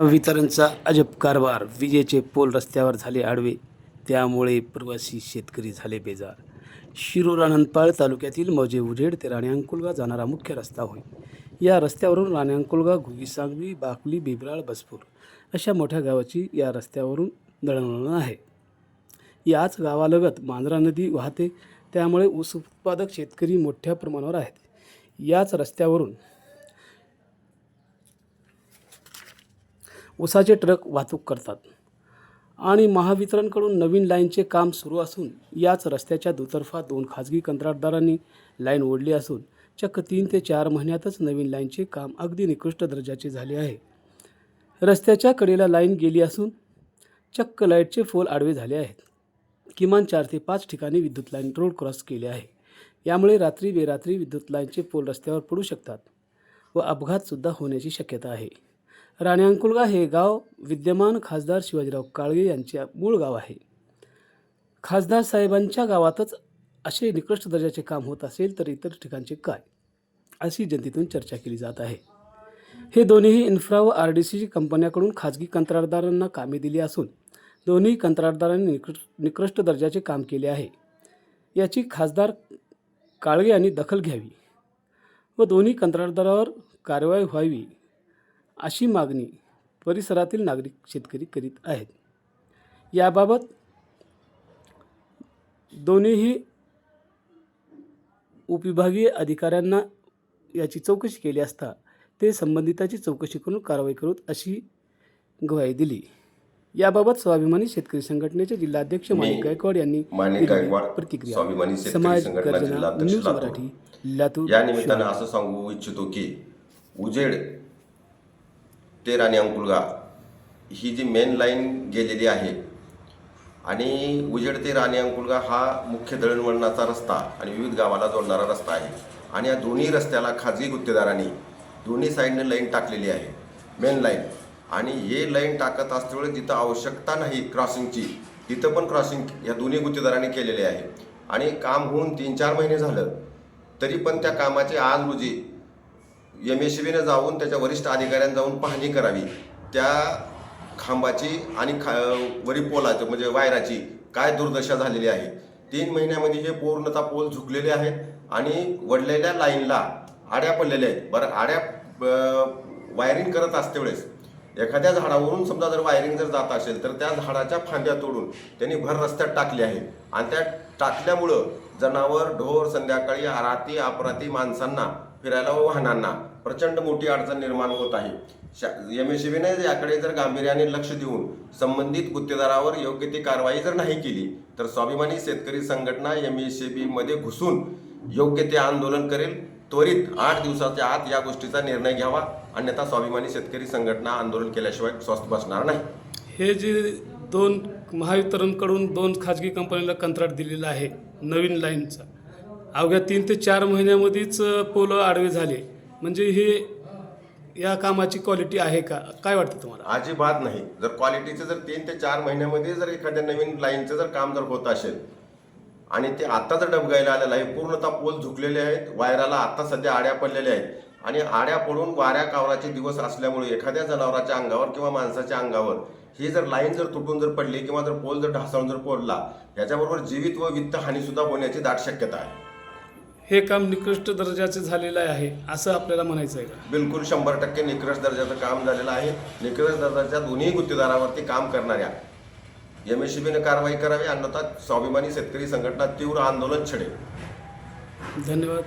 वितरणचा अजब कारभार. विजेचे पोल रस्त्यावर झाले आडवे. त्यामुळे प्रवासी शेतकरी झाले बेजार. शिरूर अनंतपाळ तालुक्यातील मौजे उजेड ते राणे अंकुलगा जाणारा मुख्य रस्ता होय. या रस्त्यावरून राणे अंकुलगा घुगीसांगवी बाकली बिबराळ बसपूर अशा मोठ्या गावाची या रस्त्यावरून दळणवळण आहे. याच गावालगत मांजरा नदी वाहते. त्यामुळे ऊस उत्पादक शेतकरी मोठ्या प्रमाणावर आहेत. याच रस्त्यावरून ऊसाचे ट्रक वाहतूक करतात. आणि महावितरणकडून नवीन लाईनचे काम सुरू असून याच रस्त्याच्या दुतर्फा दोन खाजगी कंत्राटदारांनी लाईन ओढली असून चक्क तीन ते चार महिन्यातच नवीन लाईनचे काम अगदी निकृष्ट दर्जाचे झाले आहे. रस्त्याच्या कडेला लाईन गेली असून चक्क लाईटचे फोल आडवे झाले आहेत. किमान चार ते पाच ठिकाणी विद्युत लाईन रोड क्रॉस केले आहे. यामुळे रात्री बेरात्री विद्युत लाईनचे पोल रस्त्यावर पडू शकतात व अपघातसुद्धा होण्याची शक्यता आहे. राणे हे गाव विद्यमान खासदार शिवाजीराव काळगे यांचे मूळ गाव आहे. खासदार साहेबांच्या गावातच असे निकृष्ट दर्जाचे काम होत असेल तर इतर ठिकाणचे काय अशी जनतेतून चर्चा केली जात आहे. हे दोन्हीही इन्फ्रा व आर डी सी कंपन्याकडून खाजगी कंत्राटदारांना कामे दिली असून दोन्ही कंत्राटदारांनी निकृष्ट निकृष्ट दर्जाचे काम केले आहे. याची खासदार काळगे यांनी दखल घ्यावी व दोन्ही कंत्राटदारावर कारवाई व्हावी अशी मागणी परिसरातील नागरिक शेतकरी करीत आहेत. याबाबत दोन्हीही उपविभागीय अधिकाऱ्यांना याची चौकशी केली असता ते संबंधिताची चौकशी करून कारवाई करूत अशी ग्वाही दिली. याबाबत स्वाभिमानी शेतकरी संघटनेचे जिल्हाध्यक्ष माणिक गायकवाड यांनी प्रतिक्रिया. समाज गर्जना न्यूज लातूर. मराठी लातूर या निमित्तानं असं सांगू इच्छितो की उजेड ते राणी अंकुलगा ही जी मेन लाईन गेलेली आहे आणि उजेड ते राणी अंकुलगा हा मुख्य दळणवळणाचा रस्ता आणि विविध गावाला जोडणारा रस्ता आहे. आणि या दोन्ही रस्त्याला खाजगी गुत्तेदारांनी दोन्ही साईडने लाईन टाकलेली आहे. मेन लाईन आणि हे लाईन टाकत असतेवेळी जिथं आवश्यकता नाही क्रॉसिंगची. तिथं पण क्रॉसिंग या दोन्ही गुत्तेदारांनी केलेले आहे. आणि काम होऊन तीन चार महिने झालं तरी पण त्या कामाचे आज रोजी एम एस बीनं जाऊन त्याच्या वरिष्ठ अधिकाऱ्यांनी जाऊन पाहणी करावी. त्या खांबाची आणि खा वरी पोलाचं म्हणजे वायराची काय दुर्दशा झालेली आहे. तीन महिन्यामध्ये हे पूर्णतः पोल झुकलेले आहेत आणि वडलेल्या लाईनला आड्या पडलेल्या आहेत. बरं आड्या वायरिंग करत असते वेळेस एखाद्या झाडावरून समजा जर वायरिंग जर जात असेल तर त्या झाडाच्या फांद्या तोडून त्यांनी भर रस्त्यात टाकले आहे आणि त्या टाकल्यामुळं जनावर ढोर संध्याकाळी आराती अपराती माणसांना फिरायला व वाहनांना प्रचंड मोठी अडचण निर्माण होत आहे. शा एम एस बीने याकडे जर गांभीर्याने लक्ष देऊन संबंधित गुत्तेदारावर योग्य ती कारवाई जर नाही केली तर स्वाभिमानी शेतकरी संघटना एम एस बीमध्ये घुसून योग्य ते आंदोलन करेल. त्वरित आठ दिवसाच्या आत या गोष्टीचा निर्णय घ्यावा. अन्यथा स्वाभिमानी शेतकरी संघटना आंदोलन केल्याशिवाय स्वस्थ बसणार नाही. हे जे दोन महावितरणकडून दोन खाजगी कंपनीला कंत्राट दिलेलं आहे नवीन लाईनचा. अवघ्या तीन ते चार महिन्यामध्येच पोलं आडवे झाले. म्हणजे हे या कामाची क्वालिटी आहे का? काय वाटतं तुम्हाला? अजिबात नाही. जर क्वालिटीचं जर तीन ते चार महिन्यामध्ये जर एखाद्या नवीन लाईनचं जर काम जर होत असेल आणि ते आत्ता जर डबगायला आलेलं आहे. पूर्णतः पोल झुकलेले आहेत. वायराला आत्ता सध्या आड्या पडलेल्या आहेत. आणि आड्या पडून वाऱ्या कावराचे दिवस असल्यामुळे एखाद्या जनावराच्या अंगावर किंवा माणसाच्या अंगावर ही जर लाईन जर तुटून जर पडली किंवा जर पोल जर ढासळून जर पडला याच्याबरोबर जीवित व वित्त हानीसुद्धा होण्याची दाट शक्यता आहे. हे काम निकृष्ट दर्जाचे झालेलं आहे असं आपल्याला म्हणायचं आहे का? बिलकुल शंभर टक्के निकृष्ट दर्जाचं काम झालेलं आहे. निकृष्ट दर्जाच्या दोन्ही गुत्तेदारावरती काम करणाऱ्या एम एस बीने कारवाई करावी अन्यथा स्वाभिमानी शेतकरी संघटना तीव्र आंदोलन छेडेल. धन्यवाद.